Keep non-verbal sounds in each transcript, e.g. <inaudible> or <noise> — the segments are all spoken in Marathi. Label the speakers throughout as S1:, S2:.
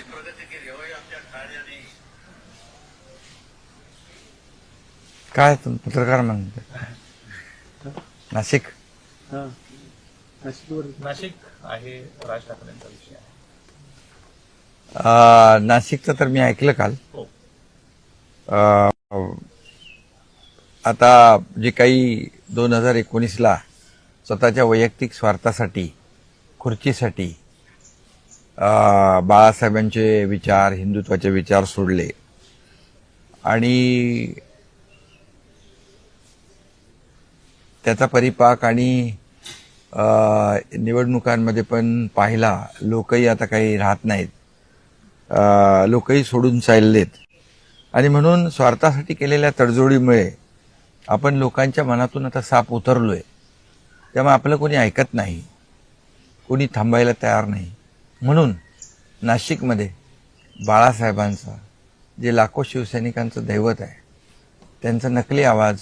S1: प्रगती केली होय आमच्या कार्याने
S2: काय तुम पत्रकार म्हणते नाशिक
S3: हा
S4: नाशिक आहे राज ठाकरेंचा विषय आहे
S2: अं, नाशिकचं तर मी ऐकलं काल
S4: हो
S2: अं, आता जे काही दोन हजार एकोणीसला स्वतःच्या वैयक्तिक स्वार्थासाठी खुर्चीसाठी बाळासाहेबांचे विचार हिंदुत्वाचे विचार सोडले. आणि त्याचा परिपाक आणि निवडणुकांमध्ये पण पाहिला. लोकही आता काही राहत नाहीत. लोकही सोडून चाललेत. आणि म्हणून स्वार्थासाठी केलेल्या तडजोडीमुळे आपण लोकांच्या मनातून आता साप उतरलोय. त्यामुळे आपलं कोणी ऐकत नाही. कोणी थांबायला तयार नाही. म्हणून नाशिकमध्ये बाळासाहेबांचा जे लाखो शिवसैनिकांचं दैवत आहे त्यांचा नकली आवाज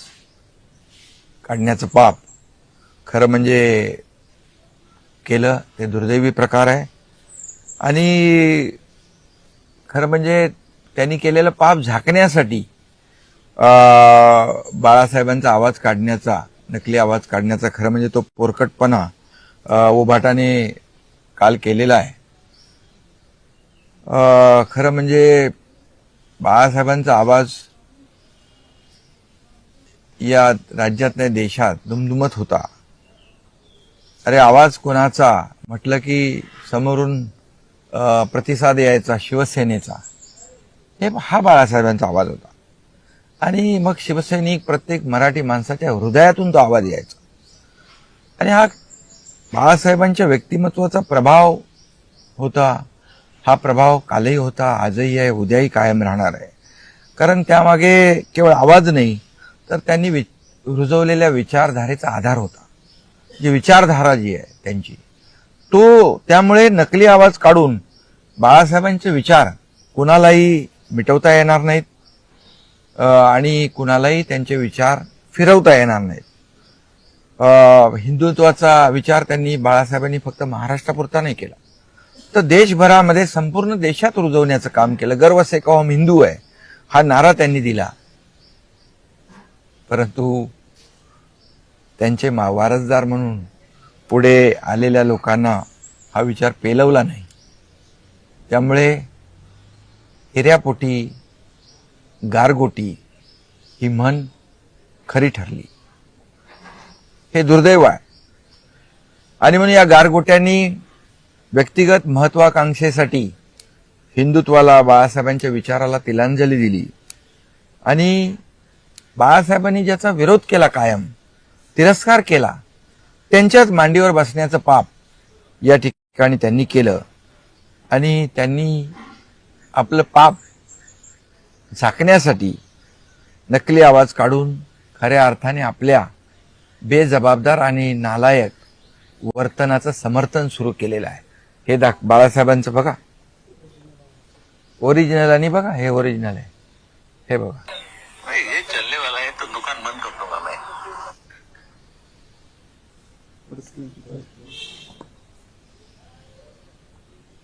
S2: काढण्याचं पाप खरं म्हणजे केलं ते दुर्दैवी प्रकार आहे. आणि खरं म्हणजे त्यांनी केलेलं पाप झाकण्यासाठी बाळासाहेबांचा आवाज काढण्याचा नकली आवाज काढण्याचा खरं म्हणजे तो पोरकटपणा उभाटाने काल केलेला आहे. खरं म्हणजे बाळासाहेबांचा आवाज या राज्यात नाही देशात दुमदुमत होता. अरे आवाज कोणाचा? म्हटलं की समोरून प्रतिसाद यायचा शिवसेनेचा. हे हा बाळासाहेबांचा आवाज होता. आणि मग शिवसैनिक प्रत्येक मराठी माणसाच्या हृदयातून तो आवाज यायचा. आणि हा बाळासाहेबांच्या व्यक्तिमत्वाचा प्रभाव होता. हा प्रभाव कालही होता आजही आहे उद्याही कायम राहणार आहे. कारण त्यामागे केवळ आवाज नाही तर त्यांनी वि रुजवलेल्या विचारधारेचा आधार होता. जी विचारधारा जी आहे त्यांची तो त्यामुळे नकली आवाज काढून बाळासाहेबांचे विचार कुणालाही मिटवता येणार नाहीत आणि कुणालाही त्यांचे विचार फिरवता येणार नाहीत. हिंदुत्वाचा विचार त्यांनी बाळासाहेबांनी फक्त महाराष्ट्रापुरता नाही केला. तर देशभरामध्ये संपूर्ण देशात रुजवण्याचं काम केलं. गर्व से हिंदू आहे हा नारा त्यांनी दिला. परंतु त्यांचे मा वारसदार म्हणून पुढे आलेल्या लोकांना हा विचार पेलवला नाही. त्यामुळे हिऱ्यापोटी गारगोटी ही म्हण खरी ठरली. हे दुर्दैव आहे. आणि म्हणून या गारगोट्यांनी व्यक्तिगत महत्वाकांक्षेसाठी हिंदुत्वाला बाळासाहेबांच्या विचाराला तिलांजली दिली. आणि बाळासाहेबांनी ज्याचा विरोध केला कायम तिरस्कार केला त्यांच्याच मांडीवर बसण्याचं पाप या ठिकाणी त्यांनी केलं. आणि त्यांनी आपलं पाप झाकण्यासाठी नकली आवाज काढून खऱ्या अर्थाने आपल्या बेजबाबदार आणि नालायक वर्तनाचं समर्थन सुरू केलेलं आहे. हे दाख बाळासाहेबांचं बघा. ओरिजिनल आणि बघा हे ओरिजिनल आहे. हे बघा.
S1: ये चलने वाला है तो दुकान बंद कर दूंगा मैं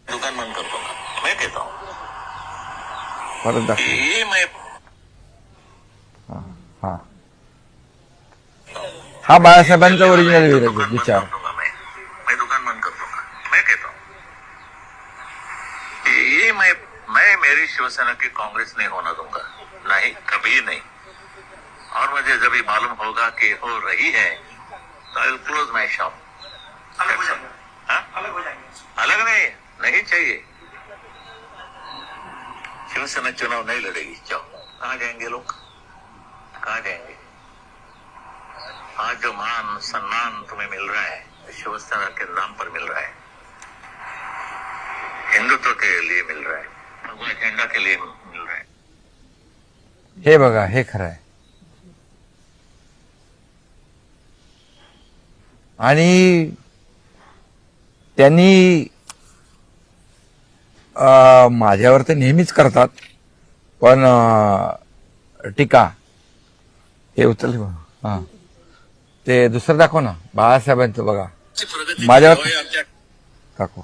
S1: दुकान बंद कर दूंगा मैं कहता हूँ.
S2: परत दाखव.
S1: ये मैं
S2: हा हा. बाळासाहेबांचा ओरिजिनल विचार.
S1: मेरी शिवसेना की कांग्रेस नहीं होना दूँगा। नहीं कभी नहीं। और मुझे जब ये मालूम होगा कि हो रही है तो आई क्लोज माई शॉप अलग अलग नहीं नहीं चाहिए। शिवसेना चुनाव नहीं लड़ेगी। जाओ कहा जाएँगे लोग? कहा जाएँगे? आज जो मान सम्मान तुम्हें मिल रहा है शिवसेना के नाम पर मिल रहा है हिंदुत्व के लिए मिल रहा है। एजेंडा के लिए मिल रहा है।
S2: हे बघा हे खरं आहे. आणि त्यांनी अं, माझ्यावर ते नेहमीच करतात पण टीका हे उचलले बघा हा. ते दुसरं दाखव ना बाळासाहेबांचं बघा. माझ्यावर- दाखव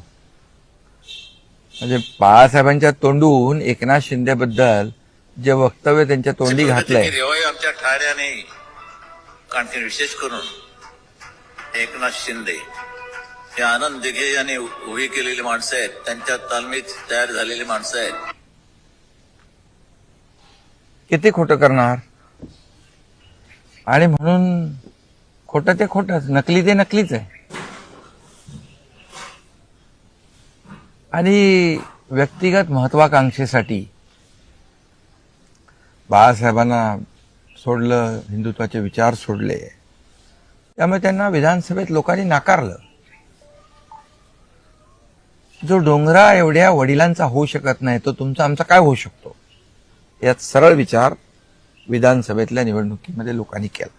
S2: म्हणजे बाळासाहेबांच्या तोंडून एकनाथ शिंदेबद्दल जे वक्तव्य त्यांच्या तोंडी घातलंय.
S1: रेवाई आमच्या ठाण्याने कारण विशेष करून एकनाथ शिंदे हे आनंद दिघे यांनी उभी केलेली माणसं आहेत. त्यांच्या तालमीत तयार झालेली माणसं आहेत.
S2: किती खोटं करणार? आणि म्हणून खोटं ते खोटंच नकली ते नकलीच आहे. आणि व्यक्तिगत महत्वाकांक्षेसाठी बाळासाहेबांना सोडलं हिंदुत्वाचे विचार सोडले. त्यामुळे त्यांना विधानसभेत लोकांनी नाकारलं. जो डोंगरा एवढ्या वडिलांचा होऊ शकत नाही तो तुमचा आमचा काय होऊ शकतो? यात सरळ विचार विधानसभेतल्या निवडणुकीमध्ये लोकांनी केला.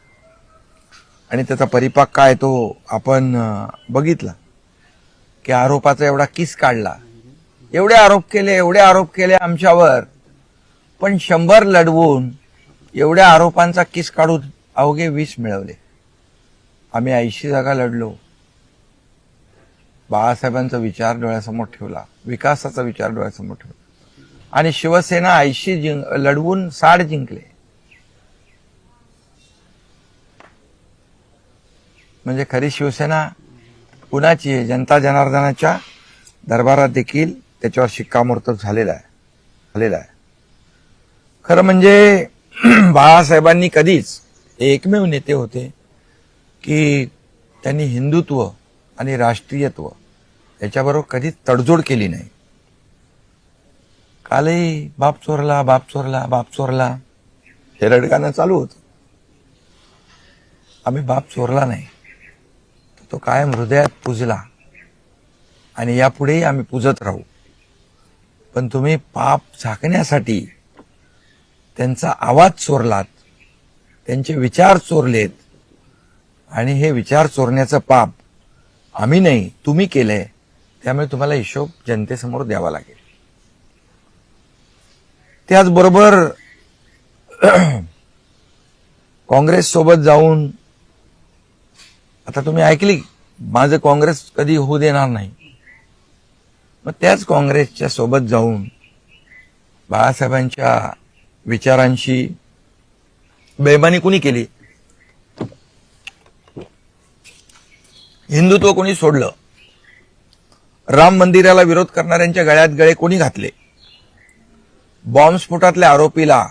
S2: आणि त्याचा परिपाक काय तो आपण बघितला. की आरोपाचा एवढा किस काढला. एवढे आरोप केले एवढे आरोप केले आमच्यावर. पण शंभर लढवून एवढ्या आरोपांचा किस काढून अवघे वीस मिळवले. आम्ही ऐंशी जागा लढलो. बाळासाहेबांचा विचार डोळ्यासमोर ठेवला. विकासाचा विचार डोळ्यासमोर ठेवला. आणि शिवसेना ऐंशी जिंक लढवून साठ जिंकले. म्हणजे खरी शिवसेना कुणाची आहे? जनता जनार्दनाच्या दरबारात देखील त्याच्यावर शिक्कामोर्तब झालेला आहे. झालेला आहे. खरं म्हणजे <clears throat> बाळासाहेबांनी कधीच एकमेव नेते होते की त्यांनी हिंदुत्व आणि राष्ट्रीयत्व याच्याबरोबर कधीच तडजोड केली नाही. कालही बाप चोरला बाप चोरला बाप चोरला हे रडगाणं चालू होतं. आम्ही बाप चोरला नाही. तो कायम हृदयात पुजला. आणि यापुढेही आम्ही पुजत राहू. पण तुम्ही पाप झाकण्यासाठी त्यांचा आवाज चोरलात त्यांचे विचार चोरलेत आणि हे विचार चोरण्याचं पाप आम्ही नाही तुम्ही केलंय त्यामुळे तुम्हाला हिशोब जनतेसमोर द्यावा लागेल. त्याचबरोबर <clears throat> काँग्रेस सोबत जाऊन आता तुम्ही ऐकली माझं काँग्रेस कधी होऊ देणार नाही. मग त्याच काँग्रेसच्या सोबत जाऊन बाळासाहेबांच्या विचारांशी बेमानी कुणी केली? हिंदुत्व कोणी सोडलं? राम मंदिराला विरोध करणाऱ्यांच्या गळ्यात गळे कोणी घातले? बॉम्बस्फोटातल्या आरोपीला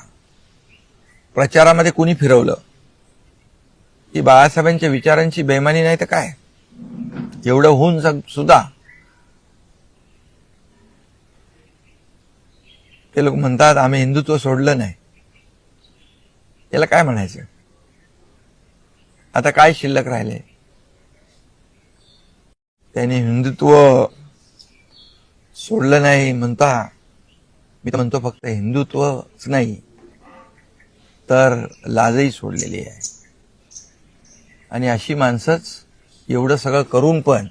S2: प्रचारामध्ये कुणी फिरवलं? ही बाळासाहेबांच्या विचारांची बेमानी नाही तर काय? एवढं होऊन सुद्धा ते लोक म्हणतात आम्ही हिंदुत्व सोडलं नाही. याला काय म्हणायचं? आता काय शिल्लक राहिले? त्यांनी हिंदुत्व सोडलं नाही म्हणता मी तर म्हणतो फक्त हिंदुत्वच नाही तर लाजही सोडलेली आहे. आणि अशी माणसंच एवढं सगळं करून पण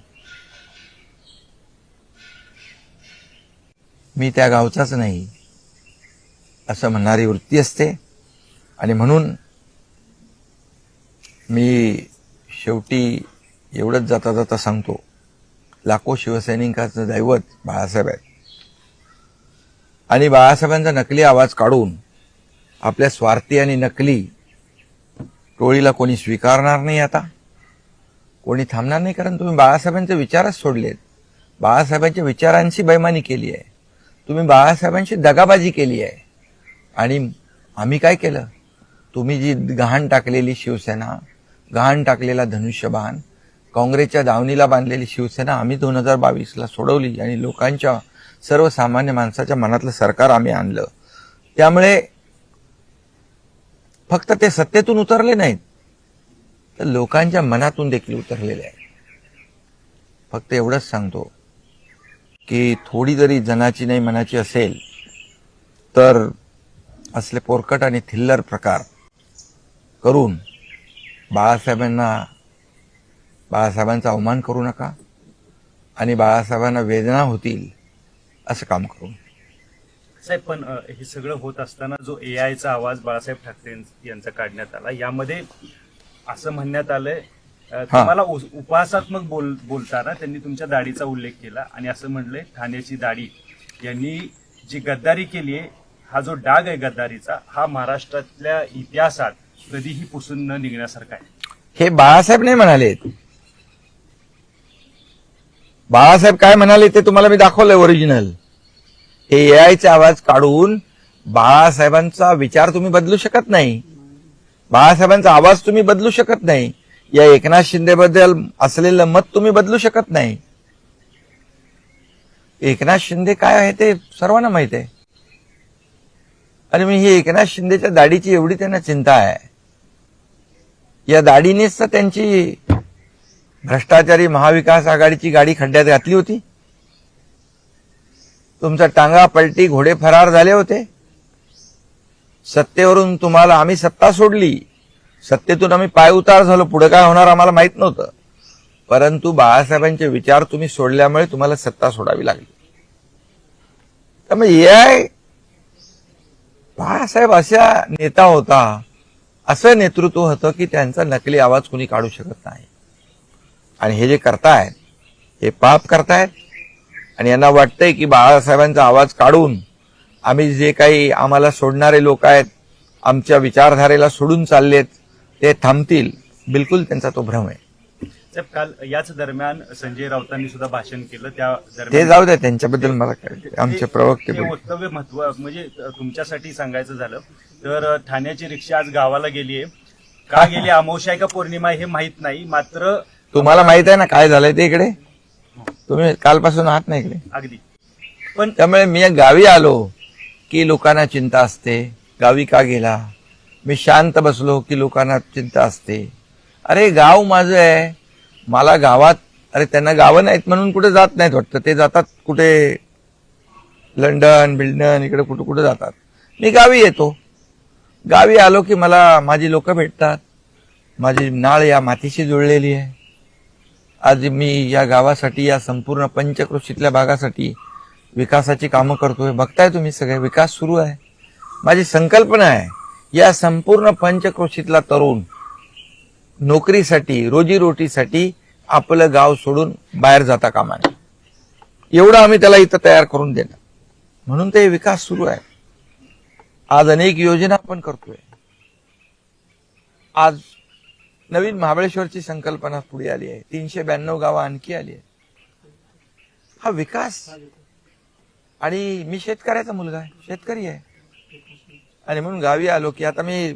S2: मी त्या गावचाच नाही. असं म्हणणारी वृत्ती असते. आणि म्हणून मी शेवटी एवढंच जाता जाता सांगतो. लाखो शिवसैनिकांचं दैवत बाळासाहेब आहे आणि बाळासाहेबांचा नकली आवाज काढून आपल्या स्वार्थी आणि नकली टोळीला कोणी स्वीकारणार नाही आता? कोणी थांबणार नाही? कारण तुम्ही बाळासाहेबांचे विचारच सोडलेत. बाळासाहेबांच्या विचारांची बैमानी केली आहे. तुम्ही बाळासाहेबांशी दगाबाजी केली आहे. आणि आम्ही काय केलं? तुम्ही जी गहाण टाकलेली शिवसेना गहाण टाकलेला धनुष्यबाण काँग्रेसच्या दावणीला बांधलेली शिवसेना आम्ही दोन हजार बावीसला सोडवली आणि लोकांच्या सर्वसामान्य माणसाच्या मनातलं सरकार आम्ही आणलं. त्यामुळे फक्त ते सत्तेतून उतरले नाहीत तर लोकांच्या मनातून देखील उतरलेले आहेत. फक्त एवढंच सांगतो की थोडी जरी जनाची नाही मनाची असेल तर असले पोरकट आणि थिल्लर प्रकार करून बाळासाहेबांना बाळासाहेबांचा अवमान करू नका आणि बाळासाहेबांना वेदना होतील असं काम करू.
S3: साहेब पण हे सगळं होत असताना जो ए आयचा आवाज बाळासाहेब ठाकरे यांच- काढण्यात आला यामध्ये असं म्हणण्यात आलंय तुम्हाला उपहासात्मक बोल बोलताना त्यांनी तुमच्या दाढीचा उल्लेख केला आणि असं म्हणलंय ठाण्याची दाढी यांनी जी गद्दारी केली आहे हा जो डाग आहे गद्दारीचा हा महाराष्ट्रातल्या इतिहासात कधीही पुसून न निघण्यासारखा आहे.
S2: हे बाळासाहेब नाही म्हणाले बाळासाहेब काय म्हणाले ते तुम्हाला मी दाखवलंय ओरिजिनल हे एआयचे आवाज काढून बाळासाहेबांचा विचार तुम्ही बदलू शकत नाही. बाळासाहेबांचा आवाज तुम्ही बदलू शकत नाही. या एकनाथ शिंदेबद्दल असलेलं मत तुम्ही बदलू शकत नाही. एकनाथ शिंदे काय आहे ते सर्वांना माहीत आहे. आणि मी ही एकनाथ शिंदेच्या दाढीची एवढी त्यांना चिंता आहे. या दाढीनेच तर त्यांची भ्रष्टाचारी महाविकास आघाडीची गाडी खड्ड्यात घातली होती. तुमचा टांगा पलटी घोडे फरार झाले होते. सत्तेवरून तुम्हाला आम्ही सत्ता सोडली. सत्तेतून आम्ही पाय उतार झालो. पुढे काय होणार आम्हाला माहीत नव्हतं. परंतु बाळासाहेबांचे विचार तुम्ही सोडल्यामुळे तुम्हाला सत्ता सोडावी लागली. त्यामुळे आय बाळासाहेब अशा नेता होता असं नेतृत्व होतं की त्यांचा नकली आवाज कुणी काढू शकत नाही. आणि हे जे करतायत हे पाप करतायत आणि यांना वाटतंय की बाळासाहेबांचा आवाज काढून आम्ही जे काही आम्हाला सोडणारे लोक आहेत आमच्या विचारधारेला सोडून चाललेत ते थांबतील बिलकुल त्यांचा तो भ्रम आहे.
S3: साहेब काल याच दरम्यान संजय राऊतांनी सुद्धा भाषण केलं. त्या
S2: ते
S3: दरम्यान
S2: जाऊ द्या त्यांच्याबद्दल मला काय आमचे प्रवक्ते बोलले.
S3: वक्तव्य महत्त्व म्हणजे तुमच्यासाठी सांगायचं झालं तर ठाण्याची रिक्षा आज गावाला गेली आहे. का गेली? अमावस्या आहे का पौर्णिमा आहे हे माहीत नाही. मात्र
S2: तुम्हाला माहीत आहे ना काय झालंय ते इकडे? तुम्ही कालपासून आहात ना इकडे?
S3: अगदी. पण
S2: त्यामुळे मी गावी आलो की लोकांना चिंता असते. गावी का गेला? मी शांत बसलो की लोकांना चिंता असते. अरे गाव माझं आहे. मला गावात अरे त्यांना गावं नाहीत म्हणून कुठे जात नाहीत वाटतं. ते जातात कुठे लंडन बिल्डन इकडे कुठे कुठे जातात. मी गावी येतो. गावी आलो की मला माझी लोक भेटतात. माझी नाळ या मातीशी जुळलेली आहे. आज मी या गावासाठी या संपूर्ण पंचकृषीतल्या भागासाठी विकासाची कामं करतोय. बघताय तुम्ही सगळे विकास सुरू आहे. माझी संकल्पना आहे या संपूर्ण पंचकृषीतला तरुण नोकरीसाठी रोजीरोटीसाठी आपलं गाव सोडून बाहेर जाता कामा नये. एवढं आम्ही त्याला इथं तयार करून देणार म्हणून ते विकास सुरू आहे. आज अनेक योजना आपण करतोय. आज नवीन महाबळेश्वरची संकल्पना पुढे आली आहे. तीनशे ब्याण्णव गावं आणखी आली आहे हा विकास. आणि मी शेतकऱ्याचा मुलगा आहे. शेतकरी आहे. आणि म्हणून गावी आलो की आता मी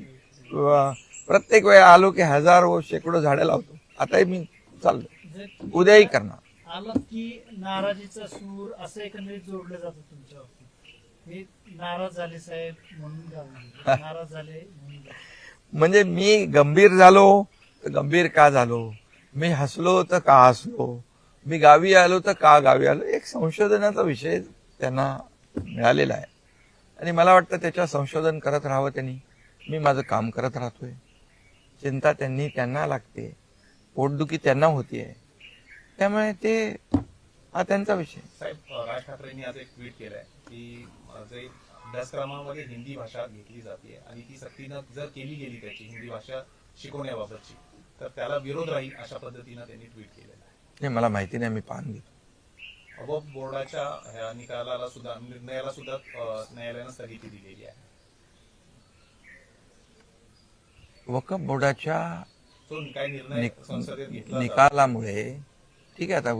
S2: प्रत्येक वेळा आलो की हजारो शेकडो झाडं लावतो. आताही मी चाललो उद्याही करणार.
S5: आलात की नाराजीचा सूर असं एकंदरीत जोडलं जातं तुमच्यावरती. नाराज झाले साहेब म्हणून गाव नाराज झाले म्हणून गाव.
S2: म्हणजे मी गंभीर झालो तर गंभीर का झालो? मी हसलो तर का हसलो? मी गावी आलो तर का गावी आलो? एक संशोधनाचा विषय त्यांना मिळालेला आहे. आणि मला वाटतं त्याच्यावर संशोधन करत राहावं त्यांनी. मी माझं काम करत राहतोय. चिंता त्यांनी त्यांना लागते. पोटदुखी त्यांना होतीये त्यामुळे ते हा त्यांचा विषय.
S4: साहेब राज ठाकरेंनी आज एक ट्विट केलंय की जे अभ्यासक्रमामध्ये हिंदी भाषा घेतली जाते आणि ती सक्तीनं जर केली गेली त्याची हिंदी भाषा शिकवण्याबाबतची तर त्याला विरोध राहील अशा पद्धतीनं त्यांनी ट्विट केलेलं आहे.
S2: मला माहिती नाही मी पाहून घेतो.
S4: वक्फ बोर्डाच्या ह्या निकालाला सुद्धा निर्णयाला सुद्धा न्यायालयानं स्थगिती दिलेली आहे.
S2: वकफ बोर्डाच्या निकालामुळे ठीक आहे आता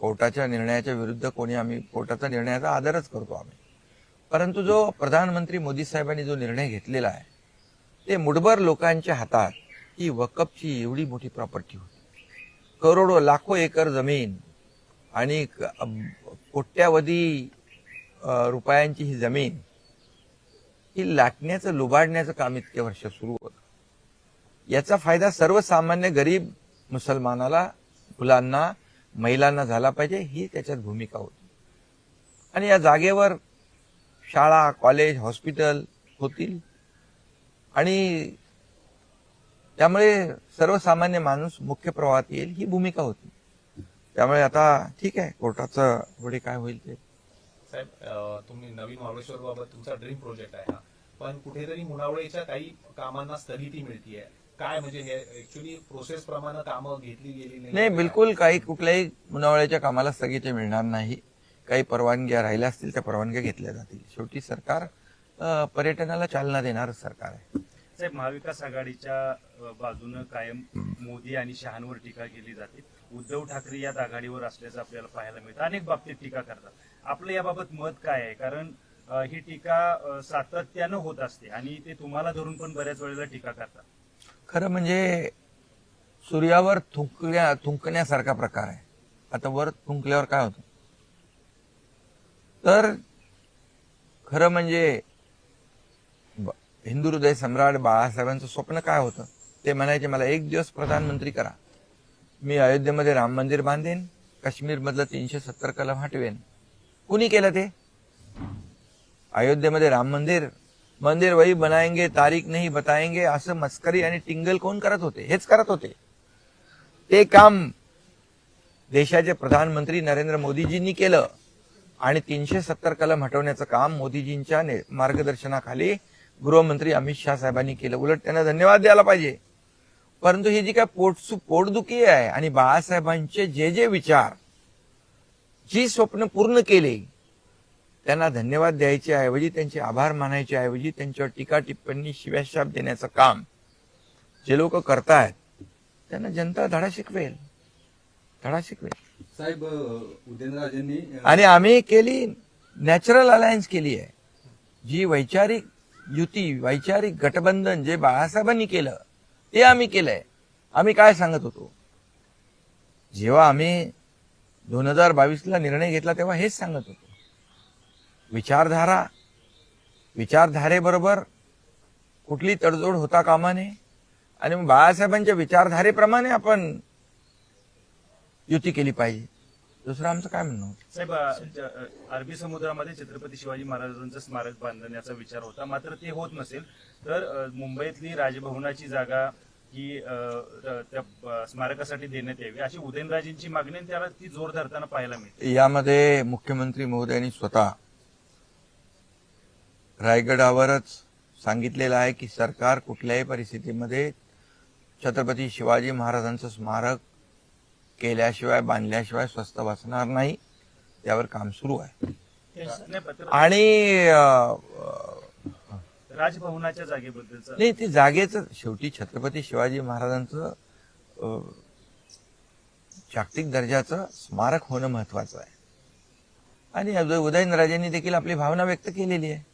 S2: कोर्टाच्या निर्णयाच्या विरुद्ध कोणी आम्ही कोर्टाचा निर्णयाचा आदरच करतो आम्ही. परंतु जो प्रधानमंत्री मोदी साहेबांनी जो निर्णय घेतलेला आहे ते मुठभर लोकांच्या हातात ही वकफची एवढी मोठी प्रॉपर्टी होती. करोडो लाखो एकर जमीन आणि कोट्यावधी रुपयांची ही जमीन ही लाटण्याचं लुबाडण्याचं काम इतके वर्ष सुरू होतं. याचा फायदा सर्वसामान्य गरीब मुसलमानाला मुलांना महिलांना झाला पाहिजे ही त्याच्यात भूमिका होती. आणि या जागेवर शाळा कॉलेज हॉस्पिटल होतील. आणि त्यामुळे सर्वसामान्य माणूस मुख्य प्रवाहात येईल ही भूमिका होती. त्यामुळे आता ठीक आहे कोर्टाचं पुढे काय होईल ते.
S4: साहेब तुम्ही नवीन महाबळेश्वर बाबत तुमचा ड्रीम प्रोजेक्ट आहे हा. पण कुठेतरी मुनावळेच्या काही कामांना स्थगिती मिळतीये. काय म्हणजे हे ऍक्च्युली प्रोसेस प्रमाणे कामं घेतली गेली
S2: नाही. बिलकुल काही कुठल्याही मुनावळ्याच्या कामाला स्थगिती मिळणार नाही. काही परवानग्या राहिल्या असतील त्या परवानग्या घेतल्या जातील. शेवटी सरकार अ, पर्यटनाला चालना देणारं सरकार आहे.
S3: साहेब महाविकास आघाडीच्या बाजूनं कायम मोदी आणि शहांवर टीका केली जाते. उद्धव ठाकरे यात आघाडीवर असल्याचं आपल्याला पाहायला मिळतं. अनेक बाबतीत टीका करतात. आपलं याबाबत मत काय आहे? कारण अ, ही टीका अ, सातत्यानं होत असते आणि ते तुम्हाला धरून पण बऱ्याच वेळेला टीका करतात.
S2: खरं म्हणजे सूर्यावर थुंकल्या थुंकण्यासारखा प्रकार आहे. आता वर थुंकल्यावर काय होतं? तर खरं म्हणजे हिंदू हृदय सम्राट बाळासाहेबांचं स्वप्न काय होतं? ते म्हणायचे मला एक दिवस प्रधानमंत्री करा. मी अयोध्येमध्ये राम मंदिर बांधेन काश्मीरमधलं तीनशे सत्तर कलम हटवेन. कुणी केलं ते? अयोध्येमध्ये राम मंदिर मंदिर वही बनाएंगे तारीख नाही बताएंगे असं मस्करी आणि टिंगल कोण करत होते? हेच करत होते। ते काम देशाचे प्रधानमंत्री नरेंद्र मोदीजींनी केलं आणि तीनशे सत्तर कलम हटवण्याचं काम मोदीजींच्या ने- मार्गदर्शनाखाली गृहमंत्री अमित शाह साहेबांनी केलं. उलट त्यांना धन्यवाद द्यायला पाहिजे. परंतु ही जी काय पोटसू पोटदुखी आहे आणि बाळासाहेबांचे जे जे विचार जी स्वप्न पूर्ण केले त्यांना धन्यवाद द्यायचे ऐवजी त्यांचे आभार मानायचे ऐवजी त्यांच्यावर टीका टिप्पणी शिव्याशाप देण्याचं काम जे लोक करतायत त्यांना जनता धडा शिकवेल. धडा शिकवेल.
S6: साहेब उदयनराजेंनी
S2: आणि आम्ही केली नॅचरल अलायन्स केली आहे. जी वैचारिक युती वैचारिक गठबंधन जे बाळासाहेबांनी केलं ते आम्ही केलंय. आम्ही काय सांगत होतो? जेव्हा आम्ही दोन हजार बावीसला निर्णय घेतला तेव्हा हेच सांगत होतो. विचारधारा विचारधारेबरोबर कुठली तडजोड होता कामा नये आणि मग बाळासाहेबांच्या विचारधारेप्रमाणे आपण युती केली पाहिजे. दुसरं आमचं काय म्हणणं
S3: साहेब अरबी समुद्रामध्ये छत्रपती शिवाजी महाराजांचं स्मारक बांधण्याचा विचार होता. मात्र ते होत नसेल. तर मुंबईतली राजभवनाची जागा ही त्या स्मारकासाठी देण्यात यावी अशी उदयनराजेंची मागणी त्याला ती जोर धरताना पाहायला मिळते.
S2: यामध्ये मुख्यमंत्री महोदयांनी स्वतः रायगडावरच सांगितलेलं आहे की सरकार कुठल्याही परिस्थितीमध्ये छत्रपती शिवाजी महाराजांचं स्मारक केल्याशिवाय बांधल्याशिवाय स्वस्त बसणार नाही. त्यावर काम सुरू आहे. आणि
S3: राजभवनाच्या जागेबद्दलचं.
S2: नाही ते जागेचं शेवटी छत्रपती शिवाजी महाराजांचं जागतिक दर्जाचं स्मारक होणं महत्वाचं आहे. आणि उदय- उदयनराजेंनी देखील आपली भावना व्यक्त केलेली आहे.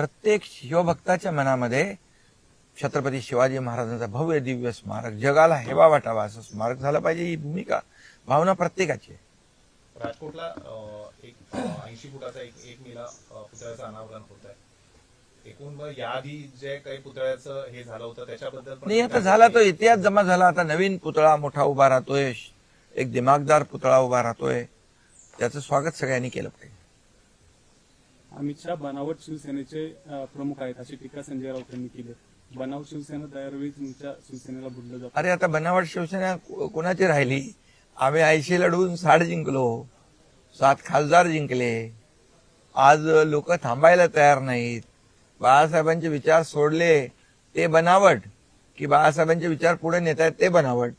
S2: प्रत्येक शिवभक्ताच्या मनामध्ये छत्रपती शिवाजी महाराजांचा भव्य दिव्य स्मारक जगाला हेवा वाटावा असं स्मारक झालं पाहिजे ही भूमिका. भावना प्रत्येकाची आहे.
S4: राजकोटला एक ऐंशी फुटाचा एक एक मिला पुतळ्याचं अनावरण होत आहे. एकूण याआधी जे काही पुतळ्याचं हे झालं होतं त्याच्याबद्दल
S2: नाही आता झाला तो इतिहास जमा झाला. आता नवीन पुतळा मोठा उभा राहतोय. एक दिमागदार पुतळा उभा राहतोय. त्याचं स्वागत सगळ्यांनी केलं पाहिजे.
S7: अमित शहा बनावट शिवसेनेचे प्रमुख आहेत अशी टीका संजय राऊत यांनी केली. बनावट शिवसेना दरवेळी तुमच्या शिवसेनेला बुडलं जातं.
S2: अरे आता बनावट शिवसेना कोणाची राहिली? आम्ही ऐंशी लढवून साठ जिंकलो सात खासदार जिंकले. आज लोक थांबायला तयार नाहीत. बाळासाहेबांचे विचार सोडले ते बनावट. की बाळासाहेबांचे विचार पुढे नेत आहेत ते बनावट.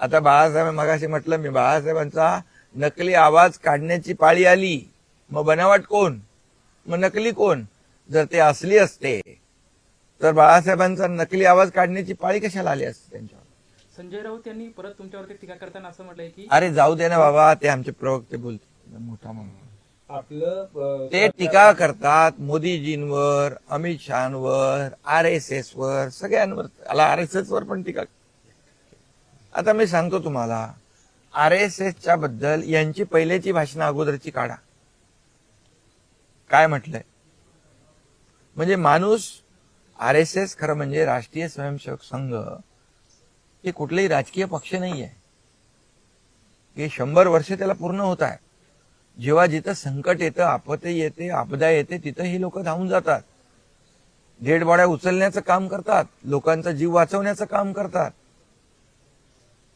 S2: आता बाळासाहेब मगाशी म्हटलं मी बाळासाहेबांचा नकली आवाज काढण्याची पाळी आली. मग बनावट कोण? मग नकली कोण? जर ते असली असते तर बाळासाहेबांचा नकली आवाज काढण्याची पाळी कशाला आली असते त्यांच्यावर?
S8: संजय राऊत यांनी परत तुमच्यावरती टीका करताना असं म्हटलंय की
S2: अरे जाऊ दे ना बाबा ते आमचे प्रवक्ते बोलते मोठा म्हणून
S6: आपलं
S2: ते टीका करतात मोदीजींवर अमित शहावर आर एस एस वर सगळ्यांवर. आला आर एस एस वर पण टीका आता मी सांगतो तुम्हाला आर एस एसच्या बद्दल यांची पहिल्याची भाषणं अगोदरची काढा. काय म्हटलंय? म्हणजे माणूस आर एस एस खरं म्हणजे राष्ट्रीय स्वयंसेवक संघ हे कुठलेही राजकीय पक्ष नाही आहे हे शंभर वर्ष त्याला पूर्ण होत आहे. जेव्हा जिथं संकट येतं आपत्ती येते आपदा येते तिथं ही लोक धावून जातात. डेड बॉड्या उचलण्याचं काम करतात लोकांचा जीव वाचवण्याचं काम करतात.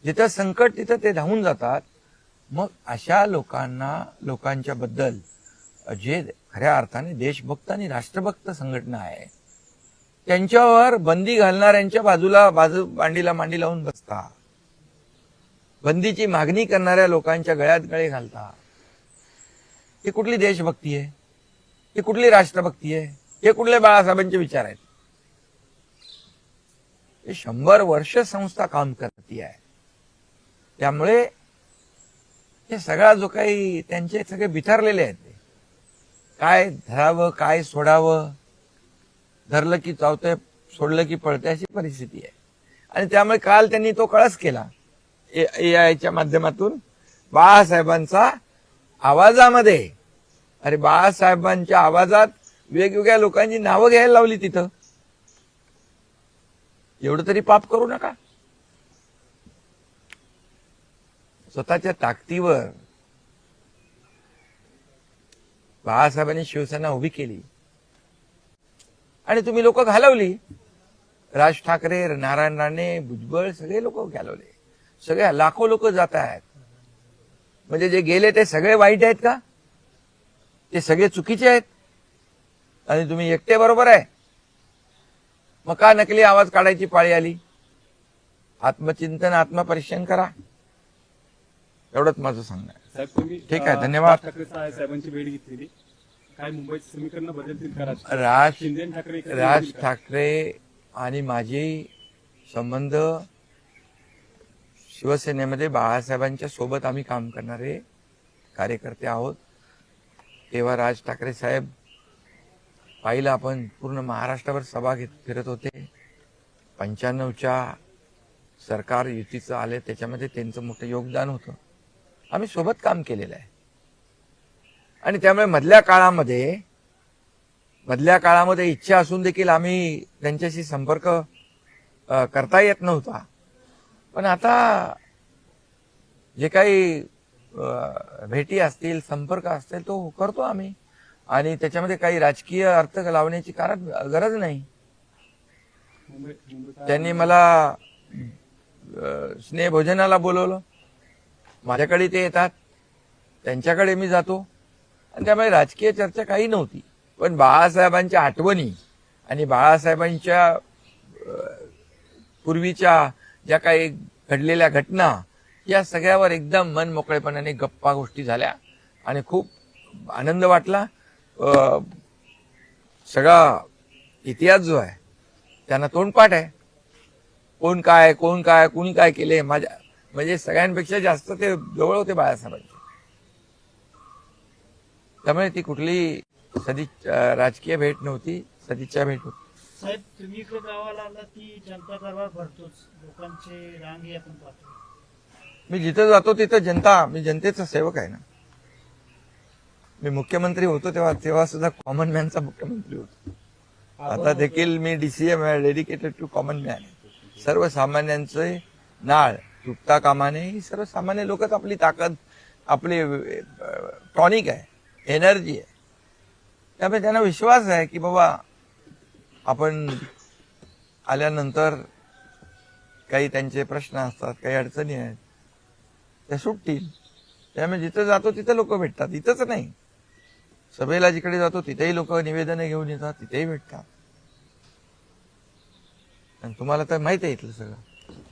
S2: जिथं संकट तिथं ते धावून जातात. मग अशा लोकांना लोकांच्या बद्दल जे खऱ्या अर्थाने देशभक्त आणि राष्ट्रभक्त संघटना आहे त्यांच्यावर बंदी घालणाऱ्यांच्या बाजूला बाजू मांडीला मांडी लावून बसता. बंदीची मागणी करणाऱ्या लोकांच्या गळ्यात गळे घालता. ही कुठली देशभक्ती आहे? ही कुठली राष्ट्रभक्ती आहे? हे कुठले बाळासाहेबांचे विचार आहेत? हे शंभर वर्ष संस्था काम करते आहे. त्यामुळे हे सगळा जो काही त्यांचे सगळे बिथरलेले आहेत ते. काय धरावं काय सोडावं? धरलं की चावतंय सोडलं की पळतंय अशी परिस्थिती आहे. आणि त्यामुळे काल त्यांनी तो कळस केला. ए आयच्या माध्यमातून बाळासाहेबांचा आवाजामध्ये. अरे बाळासाहेबांच्या आवाजात वेगवेगळ्या लोकांची नावं घ्यायला लावली तिथं. एवढं तरी पाप करू नका. स्वतःच्या ताकदीवर बाळासाहेबांनी शिवसेना उभी केली. आणि तुम्ही लोक घालवली. राज ठाकरे नारायण राणे भुजबळ सगळे लोक घालवले. सगळे लाखो लोक जात आहेत. म्हणजे जे गेले ते सगळे वाईट आहेत का? ते सगळे चुकीचे आहेत? आणि तुम्ही एकटे बरोबर आहे? मग का नकली आवाज काढायची पाळी आली? आत्मचिंतन आत्मपरीक्षण करा. एवढंच माझं सांगणं आहे.
S7: साहेब तुम्ही
S2: ठीक आहे,
S7: अं,
S2: धन्यवाद.
S7: राज ठाकरे साहेबांची भेट घेतलेली. काय मुंबईचे समीकरण बदलतील का राज-
S2: राज
S7: शिंदे आणि ठाकरे एकत्र
S2: राज
S7: येतील का?
S2: ठाकरे आणि माझे संबंध शिवसेनेमध्ये बाळासाहेबांच्या सोबत आम्ही काम करणारे कार्यकर्ते आहोत. तेव्हा राज ठाकरे साहेब पाहिलं आपण पूर्ण महाराष्ट्रावर सभा घेत फिरत होते. पंच्याण्णवच्या सरकार युतीचं आले त्याच्यामध्ये त्यांचं मोठं योगदान होतं. आम्ही सोबत काम केलेलं आहे. आणि त्यामुळे मधल्या काळामध्ये मधल्या काळामध्ये इच्छा असून देखील आम्ही त्यांच्याशी संपर्क करता येत नव्हता. पण आता जे काही भेटी असतील संपर्क असतील तो करतो आम्ही. आणि त्याच्यामध्ये काही राजकीय अर्थ लावण्याची कारण गरज नाही. त्यांनी मला स्नेहभोजनाला बोलवलं. माझ्याकडे ते येतात. त्यांच्याकडे मी जातो. आणि त्यामुळे राजकीय चर्चा काही नव्हती. पण बाळासाहेबांच्या आठवणी आणि बाळासाहेबांच्या पूर्वीच्या ज्या काही घडलेल्या घटना या सगळ्यावर एकदम मन मोकळेपणाने गप्पा गोष्टी झाल्या. आणि खूप आनंद वाटला. सगळा इतिहास जो आहे त्यांना तोंडपाठ आहे. कोण काय कोण काय कुणी काय केले माझ्या म्हणजे सगळ्यांपेक्षा जास्त ते जवळ होते बाळासाहेबांचे. त्यामुळे ती कुठली सदी राजकीय भेट नव्हती सदिच्छा भेट होती.
S5: साहेब तुम्ही इकडे गावाला आला की जनता दरबार भरतोच. लोकांचे रांगी आपण पाहतो.
S2: मी जिथं जातो तिथं जनता मी जनतेचा सेवक आहे ना. मी मुख्यमंत्री होतो तेव्हा तेव्हा सुद्धा कॉमन मॅनचा मुख्यमंत्री होतो. आता देखील मी डीसीएम आहे डेडिकेटेड टू कॉमन मॅन सर्वसामान्यांचे नाळ तुटता कामाने ही सर्वसामान्य लोकच आपली ताकद आपली टॉनिक आहे एनर्जी आहे. त्यामुळे त्यांना विश्वास आहे की बाबा आपण आल्यानंतर काही त्यांचे प्रश्न असतात काही अडचणी आहेत. त्या सुटतील. त्यामुळे जिथं जातो तिथं लोक भेटतात. इथंच नाही. सभेला जिकडे जातो तिथेही लोक निवेदनं घेऊन येतात तिथेही भेटतात. आणि तुम्हाला तर माहिती आहे इथलं सगळं.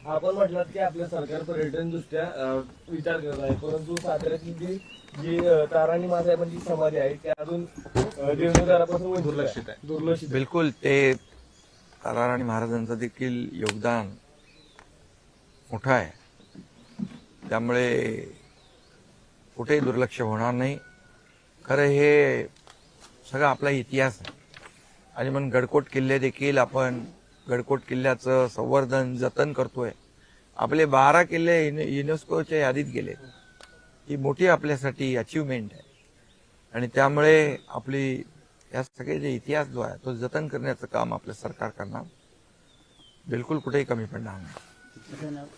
S9: आपण म्हटलं की आपलं सरकार पर्यटन दृष्ट्या विचार करत आहे. परंतु साताऱ्यातली जी जी ताराणी मासाहेबांची समाधी आहे ती अजून जीर्णोद्धारापासून दुर्लक्षित आहे. दुर्लक्षित आहे.
S2: बिलकुल ते ताराराणी महाराजांचं देखील योगदान मोठं आहे. त्यामुळे कुठेही दुर्लक्ष होणार नाही. खरं हे सगळं आपला इतिहास आहे. आणि म्हणून गडकोट किल्ले देखील आपण गडकोट किल्ल्याचं संवर्धन जतन करतोय. आपले बारा किल्ले युनेस्कोच्या यादीत गेले. ही मोठी आपल्यासाठी अचिव्हमेंट आहे. आणि त्यामुळे आपली या सगळे जे इतिहास जो आहे तो जतन करण्याचं काम आपलं सरकार करणार. बिलकुल कुठेही कमी पडणार नाही.